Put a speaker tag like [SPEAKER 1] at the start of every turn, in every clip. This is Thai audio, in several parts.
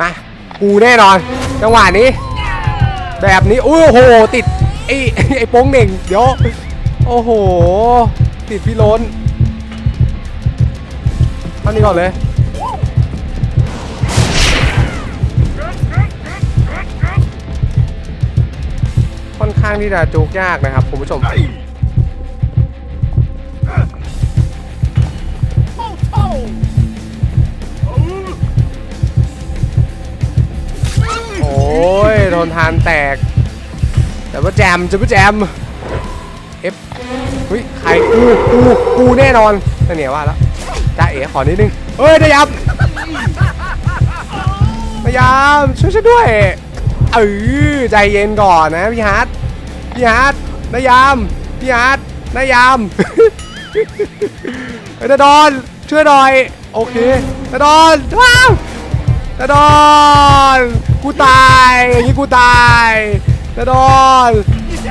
[SPEAKER 1] มา กูแน่นอน จังหวะนี้ แบบนี้ โอ้โห ติด ไอ้ไอ้โป้งเหน่ง เดี๋ยว โอ้โห ติดพี่ล้นท่านี้ก่อนเลย ค่อนข้างที่จะจูกยากนะครับ คุณผู้ชม ทานแตก แต่ว่าแจมจะว่าแจมเอฟเฮ้ยใครกูกูกูแน่นอนนั่นเนี่ยว่าแล้วจ้าเอ๋ขอนิดนึงเฮ้ยนายยำนายยำช่วยฉันด้วยเออใจเย็นก่อนนะพี่ฮาร์ดพี่ฮาร์ดนายยำพี่ฮาร์ดนายยำเฮ้ยนาดอนช่วยหน่อยโอเคนาดอนว้าว นาดอนกูตายอย่างนี้กูตายนาดอน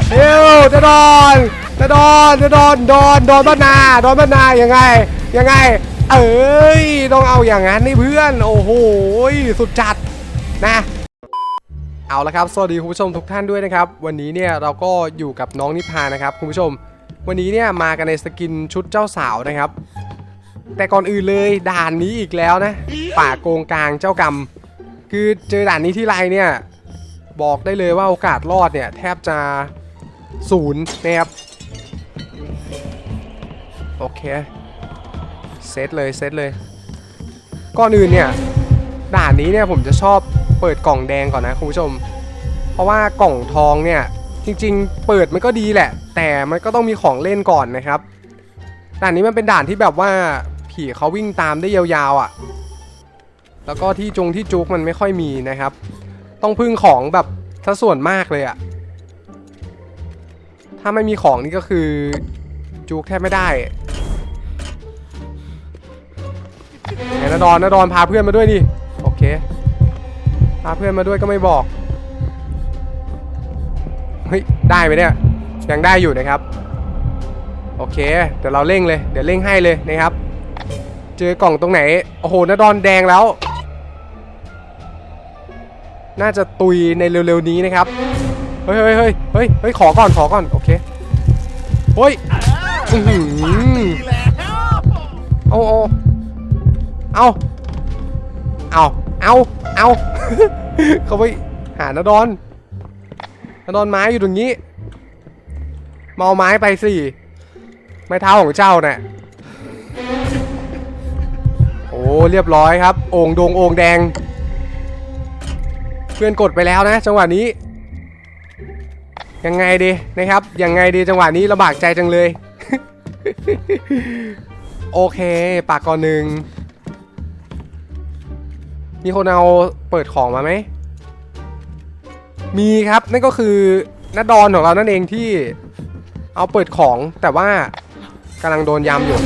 [SPEAKER 1] เร็วนาดอนนาดอนนาดอนดอนดอนบ้านนาดอนบ้านนายังไงยังไง เอ้ยต้องเอาอย่างนั้นนี่เพื่อนโอ้โหสุดจัดนะเอาละครับ สวัสดีคุณผู้ชมทุกท่านด้วยนะครับ วันนี้เนี่ยเราก็อยู่กับน้องนิพานะครับคุณผู้ชม วันนี้เนี่ยมากันในสกินชุดเจ้าสาวนะครับ แต่ก่อนอื่นเลยด่านนี้อีกแล้วนะ ป่าโกงกลางเจ้ากรรม คือเจอด่านนี้ที่ไรเนี่ย บอกได้เลยว่าโอกาสรอดเนี่ย แทบจะศูนย์นะครับ โอเค เซตเลยเซตเลย ก่อนอื่นเนี่ย ด่านนี้เนี่ยผมจะชอบเปิดกล่องแดงก่อนนะคุณผู้ชม เพราะว่ากล่องทองเนี่ย จริงๆ เปิดมันก็ดีแหละ แต่มันก็ต้องมีของเล่นก่อนนะครับด่านนี้มันเป็นด่านที่แบบว่า ผีเขาวิ่งตามได้ยาวๆอะ่ะ แล้วก็ที่จงที่จุกมันไม่ค่อยมีนะครับ ต้องพึ่งของแบบถ้าส่วนมากเลยอะ่ะ ถ้าไม่มีของนี่ก็คือจุกแทบไม่ได้ไหนดอนนดอนพาเพื่อนมาด้วยดิ โอเค พาเพื่อนมาด้วยก็ไม่บอก เฮ้ย ได้ไหมเนี่ย ยังได้อยู่นะครับ โอเค เดี๋ยวเราเร่งเลย เดี๋ยวเร่งให้เลยนะครับ เจอกล่องตรงไหน โอ้โหนาดอนแดงแล้ว น่าจะตุยในเร็วๆนี้นะครับ เฮ้ยเฮ้ยเฮ้ยเฮ้ยเฮ้ยขอก่อนขอก่อน โอเคเฮ้ยอื้อหือเอาเอาเอาเอาเอาเอาเขาไปหานาดอนนาดอนไม้อยู่ตรงนี้มาเอาไม้ไปสิไม้เท้าของเจ้าเนี่ย อ้เรียบร้อยครับ โอ่งดงโอ่งแดง เพื่อนกดไปแล้วนะ จังหวะนี้ ยังไงดีนะครับ ยังไงดีจังหวะนี้ลำบากใจจังเลย โอเค ปากก่อนหนึ่งมีคนเอาเปิดของมาไหม มีครับนั่นก็คือนัดดอนของเรานั่นเองที่เอาเปิดของแต่ว่ากำลังโดนยำอยู่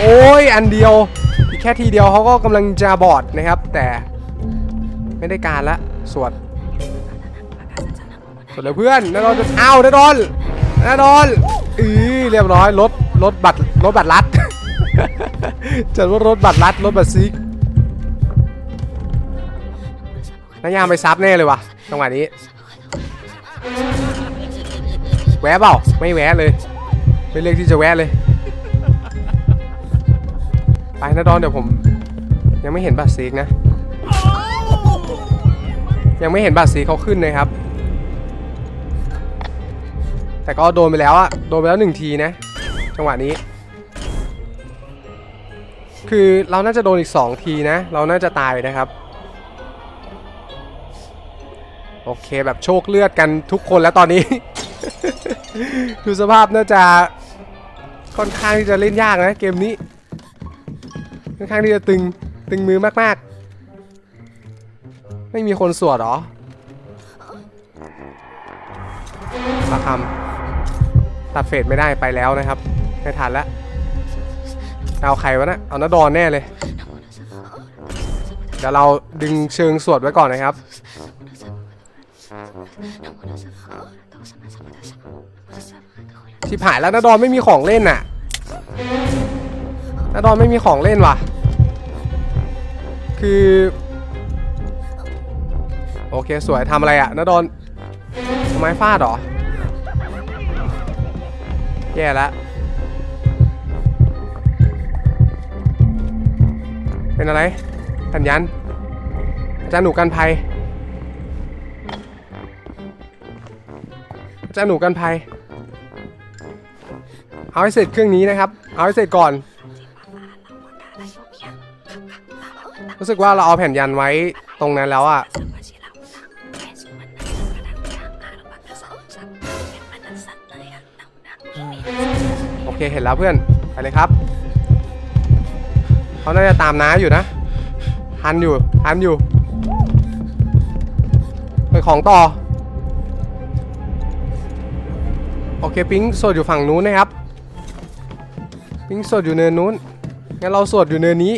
[SPEAKER 1] โอ้ยอันเดียว อีกแค่ทีเดียวเขาก็กำลังจะบอดนะครับ แต่ไม่ได้การละสวดสวดเลยเพื่อนนาดอนจะอ้าวนาดอนนาดอนอือเรียบร้อยรถรถบัตรรถบัตรลัดจัดว่ารถบัตรลัดรถบัตรซิกนายยามไปซับแน่เลยวะจังหวะนี้แวะเปล่าไม่แวะเลยไม่เลือกที่จะแวะเลย ไปนะดอนเดี๋ยวผม ยังไม่เห็นบัตรซีกนะ ยังไม่เห็นบัตรซีเขาขึ้นเลยครับ แต่ก็โดนไปแล้วอะโดนไปแล้วหนึ่งทีนะ จังหวะนี้ คือเราน่าจะโดนอีก 2 ทีนะ เราน่าจะตายนะครับ โอเคแบบโชคเลือดกันทุกคนแล้วตอนนี้ ดูสภาพน่าจะค่อนข้างที่จะเล่นยากนะเกมนี้ ค่อนข้างที่จะตึงตึงมือมากๆ ไม่มีคนสวดหรอปาคำตัดเฟดไม่ได้ไปแล้วนะครับไม่ทันแล้วเอาใครวะนะเอานาดอนแน่เลย เดี๋ยวเราดึงเชิงสวดไว้ก่อนนะครับชิบหายแล้วนาดอนไม่มีของเล่นน่ะ นาดอนไม่มีของเล่นว่ะ คือ โอเคสวยทำอะไรอะนาดอนไม้ฟาดเหรอ แย่แล้วเป็นอะไรสัญญาณอาจารย์หนูกันภัยอาจารย์หนูกันภัย เอาให้เสร็จเครื่องนี้นะครับ เอาให้เสร็จก่อน รู้สึกว่าเราเอาแผ่นยันไว้ตรงนั้นแล้วอะโอเคเห็นแล้วเพื่อน ไปเลยครับ เขาน่าจะตามน้าอยู่นะทันอยู่ทันอยู่ ไปของต่อ โอเคปิงสวดอยู่ฝั่งนู้นนะครับ ปิงสวดอยู่เนินนู้น งั้นเราสวดอยู่เนินนี้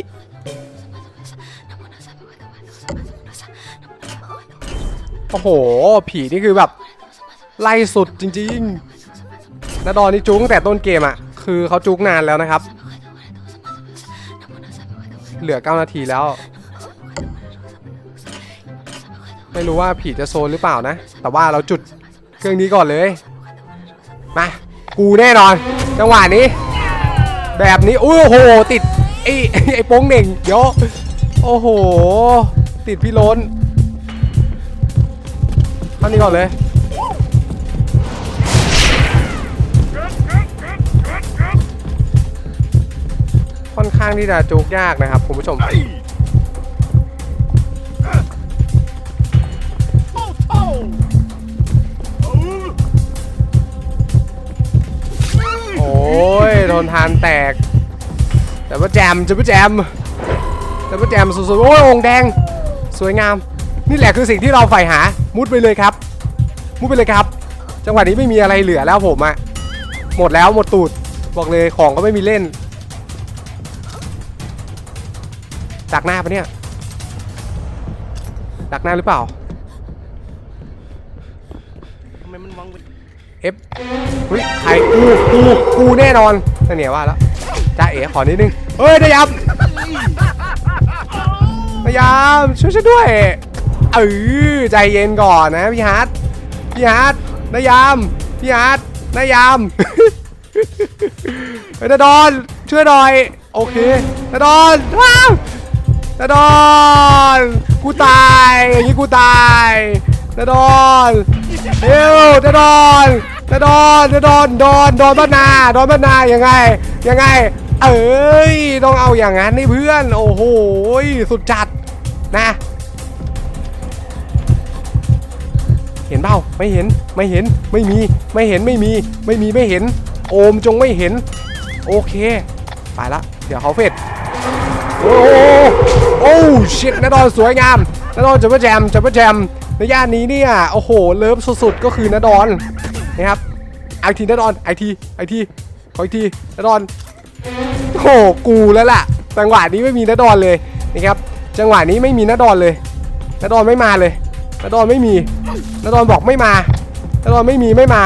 [SPEAKER 1] โอ้โห ผีนี่คือแบบ ไล่สุดจริงๆนาดอนนี่จุกตั้งแต่ต้นเกมอะ คือเขาจุกนานแล้วนะครับ เหลือ 9 นาทีแล้ว ไม่รู้ว่าผีจะโซนหรือเปล่านะ แต่ว่าเราจุดเครื่องนี้ก่อนเลย มา กูแน่นอน จังหวะนี้ แบบนี้โอ้โห ติดไอ้ไอ้โป้งเหน่งเดี๋ยว โอ้โห ติดพี่ล้น เข้านี้ก่อนเลย ค่อนข้างที่จะจุกยากนะครับคุณผู้ชม โอ้ยโดนทานแตก แต่ว่าแจมจะว่แจมแต่ว่าแจมสุดๆโอ้ยองแดง สวยงาม นี่แหละคือสิ่งที่เราใฝ่หา มุดไปเลยครับ มุดไปเลยครับ จังหวะนี้ไม่มีอะไรเหลือแล้วผมอะหมดแล้วหมดตูด บอกเลยของก็ไม่มีเล่นดักหน้าปะเนี่ยดักหน้าหรือเปล่า
[SPEAKER 2] ทำไมมันวังเป็น
[SPEAKER 1] เอฟเฮ้ยใครกูกูกูแน่นอนนั่นเนี่ยว่าแล้วจ้าเอ๋ขอนิดนึงเฮ้ยนายยำนายยำช่วยฉันด้วย เออใจเย็นก่อนนะพี่ฮาร์ดพี่ฮาร์ดนายยำพี่ฮาร์ดนายยำเฮ้ยนาดอนช่วยหน่อย โอเคนาดอนว้าวนาดอนกูตายอย่างนี้กูตายนาดอนเร็วนาดอนนาดอนนาดอนดอนดอนบ้านนาดอนบ้านนายังไง ยังไง เอ้ยต้องเอาอย่างนั้นนี่เพื่อน โอ้โหสุดจัดนะ ห็นเปล่าไม่เห็นไม่เห็นไม่มีไม่เห็นไม่มีไม่มีไม่เห็น โอมจงไม่เห็น โอเคไปละเดี๋ยวเขาเฟดโอ้โหโอ้ชิตนาดอนสวยงามนาดอนจับเปอร์แจมจับเปอร์แจมในย่านนี้เนี่ยโอ้โหเลิฟสุดๆก็คือนาดอนนะครับไอทีนาดอนไอทีไอทีขออีกทีนาดอนโอ้โหกูแล้วล่ะจังหวะนี้ไม่มีนาดอนเลยนะครับจังหวะนี้ไม่มีนาดอนเลยนาดอนไม่มาเลย นาดอนไม่มีนาดอนบอกไม่มานาดอนไม่มีไม่มา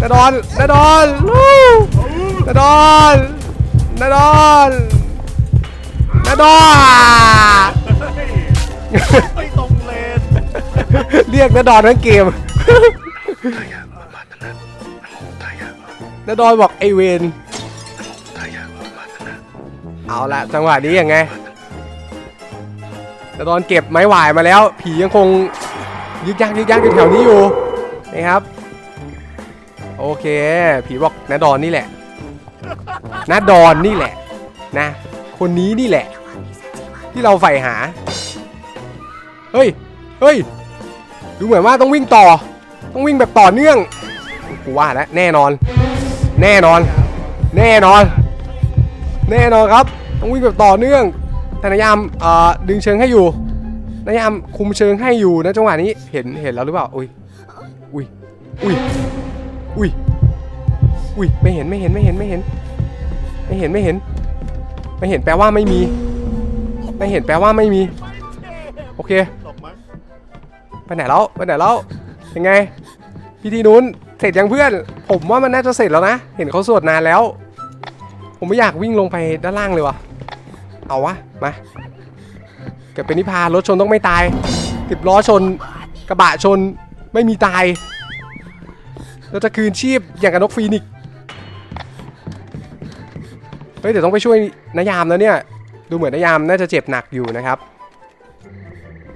[SPEAKER 1] นาดอนนาดอนนาดอนนาดอนนาดอน
[SPEAKER 2] ไม่ตรงเลน
[SPEAKER 1] เรียกนาดอนทั้งเกมนาดอนบอกไอเวนเอาละจังหวะนี้ยังไง นาดอนเก็บไม้หวายมาแล้ว ผียังคงยึกยักยึกยักอยู่แถวนี้อยู่นะครับ โอเค ผีบอกนาดอนนี่แหละนาดอนนี่แหละนะ คนนี้นี่แหละ ที่เราใฝ่หา เฮ้ย เฮ้ย ดูเหมือนว่าต้องวิ่งต่อ ต้องวิ่งแบบต่อเนื่อง กูว่าแล้วแน่นอน แน่นอน แน่นอน แน่นอนครับ ต้องวิ่งแบบต่อเนื่อง แต่นายามดึงเชิงให้อยู่นายามคุมเชิงให้อยู่นะจังหวะนี้เห็นเห็นแล้วหรือเปล่าอุ้ยอุ้ยอุ้ยอุ้ยอุ้ยไม่เห็นไม่เห็นไม่เห็นไม่เห็น ไม่เห็นไม่เห็น ไม่เห็นแปลว่าไม่มี ไม่เห็นแปลว่าไม่มี โอเคไปไหนแล้วไปไหนแล้วยังไงพิธีนู้นเสร็จยังเพื่อน ผมว่ามันน่าจะเสร็จแล้วนะ เห็นเขาสวดนานแล้ว ผมไม่อยากวิ่งลงไปด้านล่างเลยว่ะ เอาวะ มาเกิดเป็นนิพารถชนต้องไม่ตายสิบล้อชนกระบะชนไม่มีตาย เราจะคืนชีพอย่างกับนกฟีนิกซ์เฮ้ยเดี๋ยวต้องไปช่วยนายามแล้วเนี่ย ดูเหมือนนายามน่าจะเจ็บหนักอยู่นะครับ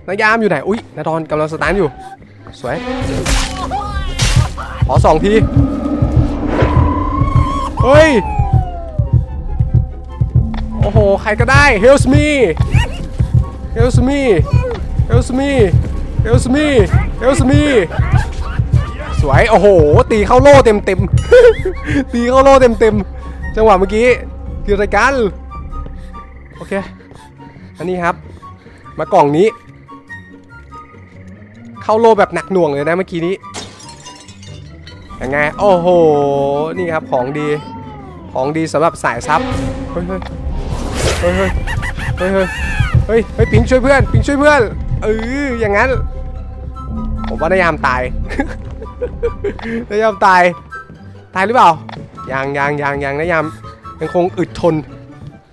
[SPEAKER 1] นายามอยู่ไหน อุ้ยนาดอนกำลังสตาร์ทอยู่ สวย ขอสองที เฮ้ย โอ้โห ใครก็ได้ help me help me help me help me help me สวย โอ้โห ตีเข้าโล่เต็มเต็มตีเข้าโล่เต็มเต็มจังหวะเมื่อกี้คืออะไรกันโอเค อันนี้ครับ มากล่องนี้ เข้าโล่แบบหนักหน่วงเลยนะเมื่อกี้นี้ยังไง โอ้โห นี่ครับของดี ของดีสำหรับสายซับเฮ้ย เฮ้ยเฮ้ยเฮ้ยเฮ้ยปิงช่วยเพื่อน ปิงช่วยเพื่อน เอออย่างนั้น ผมว่านายามตายนายามตาย ตายหรือเปล่า ยังยังยังยังนายามยังคงอึดทน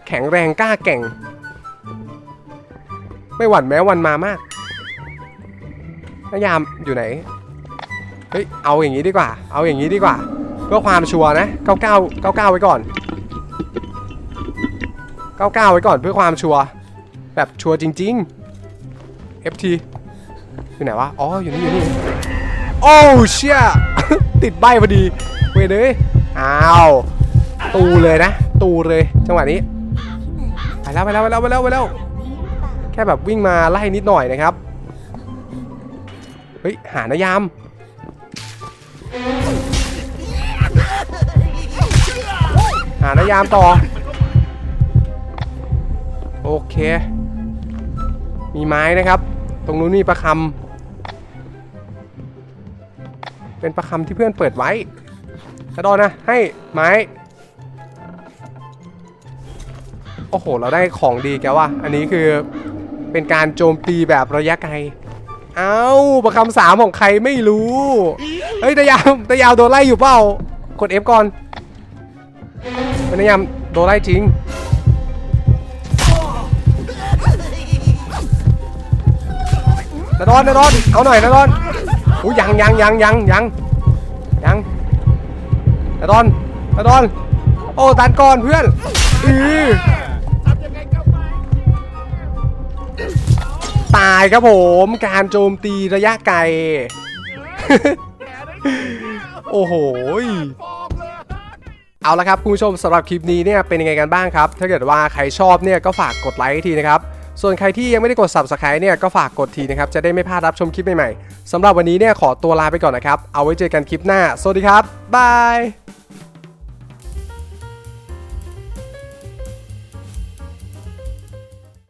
[SPEAKER 1] แข็งแรงกล้าแก่ง ไม่หวั่นแม้วันมามากนายามอยู่ไหน เฮ้ย เอาอย่างนี้ดีกว่า เอาอย่างนี้ดีกว่า เพื่อความชัวร์นะ99 99ไว้ก่อน 99ไว้ก่อนเพื่อความชัวร์แบบชัวร์จริง ๆ FT อยู่ไหนวะ อ๋อ อยู่นี่ อยู่นี่ โอ้เชี่ย ติดใบพอดี เวยเลยอ้าว ตูเลยนะ ตูเลย จังหวะนี้ ไปแล้วไปแล้วไปแล้วไปแล้วไปแล้ว แค่แบบวิ่งมาไล่นิดหน่อยนะครับ เฮ้ย หานายาม หานายามต่อ โอเค มีไม้นะครับ ตรงนู้นมีประคำเป็นประคำที่เพื่อนเปิดไว้กระโดอนะ ให้ไม้ โอ้โห เราได้ของดีแกว่า อันนี้คือเป็นการโจมตีแบบระยะไกล เอ้าประคำสามของใครไม่รู้ เฮ้ยตะยามตะยาวโดนไล่อยู่เปล่า กด F ก่อนเป็นตะยามโดนไล่จริง นาดอนนาดอนเอาหน่อยนาดอนอุ้ยังยังยังยังยังยังนาดอนนาดอนโอ้ตันก่อนเพื่อนอือตายครับผมการโจมตีระยะไกล โอ้โห
[SPEAKER 2] เลย
[SPEAKER 1] เอาละครับคุณผู้ชมสำหรับคลิปนี้เนี่ยเป็นยังไงกันบ้างครับ ถ้าเกิดว่าใครชอบเนี่ยก็ฝากกดไลค์ทีนะครับ ส่วนใครที่ยังไม่ได้กด subscribe เนี่ยก็ฝากกดทีนะครับจะได้ไม่พลาดรับชมคลิปใหม่ๆสำหรับวันนี้เนี่ยขอตัวลาไปก่อนนะครับ เอาไว้เจอกันคลิปหน้า สวัสดีครับบาย